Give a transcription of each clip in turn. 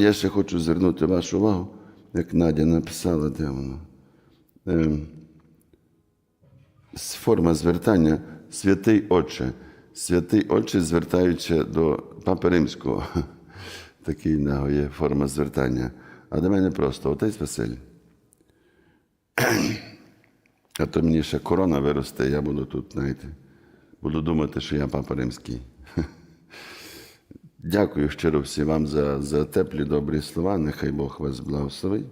Я ще хочу звернути вашу увагу, як Надя написала, де воно. Ем, форма звертання святий Отче. Святий Отче, звертаючи до Папи Римського. Такий нього є форма звертання. А до мене просто отець Василь. А то мені ще корона виросте, я буду тут, знаєте, буду думати, що я Папа Римський. Дякую щиро всім вам за, за теплі добрі слова. Нехай Бог вас благословить.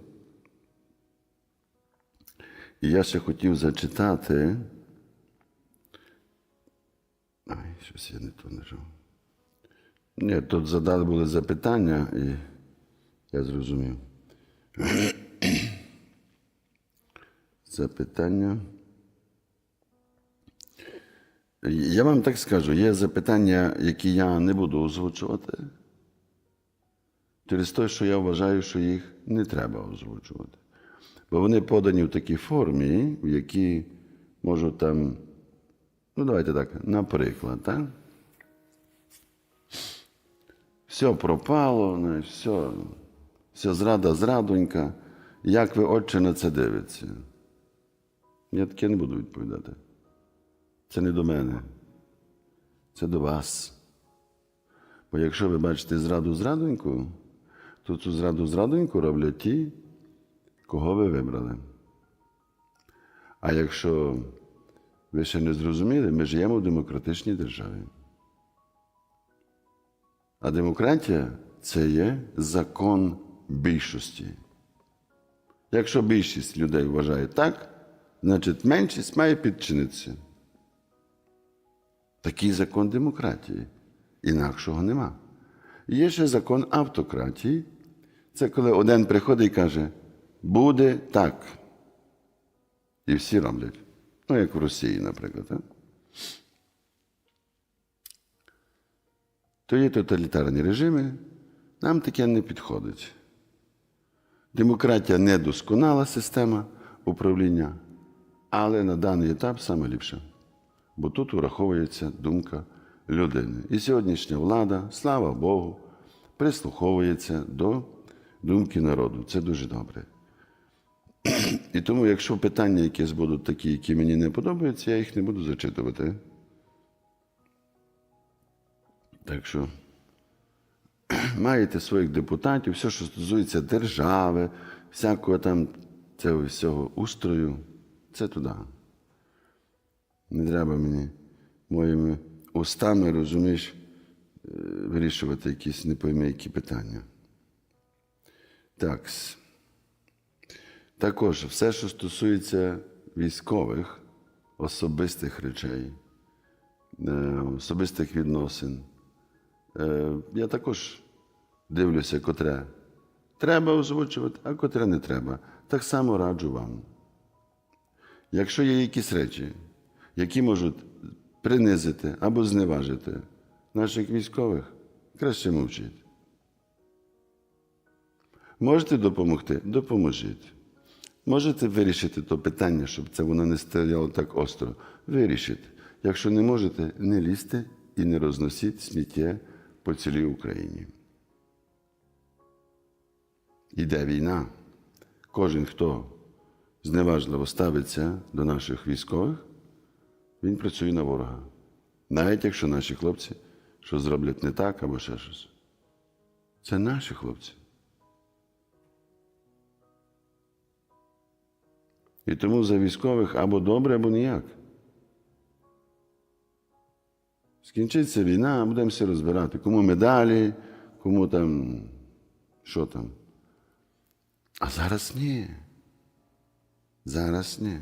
І я ще хотів зачитати. Ай, щось я не то нажав. Ні, тут задали були запитання, і я зрозумів. Запитання. Я вам так скажу, є запитання, які я не буду озвучувати. Через те, що я вважаю, що їх не треба озвучувати. Бо вони подані в такій формі, в якій можу там. Ну, давайте так, наприклад, так? Все пропало, все, все зрада, зрадонька. Як ви, отче, на це дивиться? Я таке не буду відповідати. Це не до мене, це до вас. Бо якщо ви бачите зраду зрадоньку, то цю зраду зрадоньку роблять ті, кого ви вибрали. А якщо ви ще не зрозуміли, ми живемо в демократичній державі. А демократія це є закон більшості. Якщо більшість людей вважає так, значить меншість має підчинитися. Такий закон демократії. Інакшого нема. Є ще закон автократії. Це коли один приходить і каже, буде так. І всі роблять. Ну, як в Росії, наприклад. Так? То є тоталітарні режими, нам таке не підходить. Демократія недосконала система управління, але на даний етап саме ліпше. Бо тут враховується думка людини. І сьогоднішня влада, слава Богу, прислуховується до думки народу. Це дуже добре. І тому, якщо питання якісь будуть такі, які мені не подобаються, я їх не буду зачитувати. Так що маєте своїх депутатів, все, що стосується держави, всякого там цього всього устрою, це туди. Не треба мені моїми устами, розумієш, е, вирішувати якісь не пойми, які питання. Так. Також все, що стосується військових, особистих речей, е, особистих відносин, е, я також дивлюся, котре треба озвучувати, а котре не треба. Так само раджу вам. Якщо є якісь речі, які можуть принизити або зневажити наших військових, краще мовчіть. Можете допомогти? Допоможіть. Можете вирішити то питання, щоб це воно не стояло так остро. Вирішіть. Якщо не можете, не лізьте і не розносіть сміття по цілій Україні. Іде війна. Кожен, хто зневажливо ставиться до наших військових, він працює на ворога. Навіть якщо наші хлопці що зроблять не так або ще щось. Це наші хлопці. І тому за військових або добре, або ніяк. Скінчиться війна, будемо все розбирати. Кому медалі, кому там, що там. А зараз ні. Зараз ні.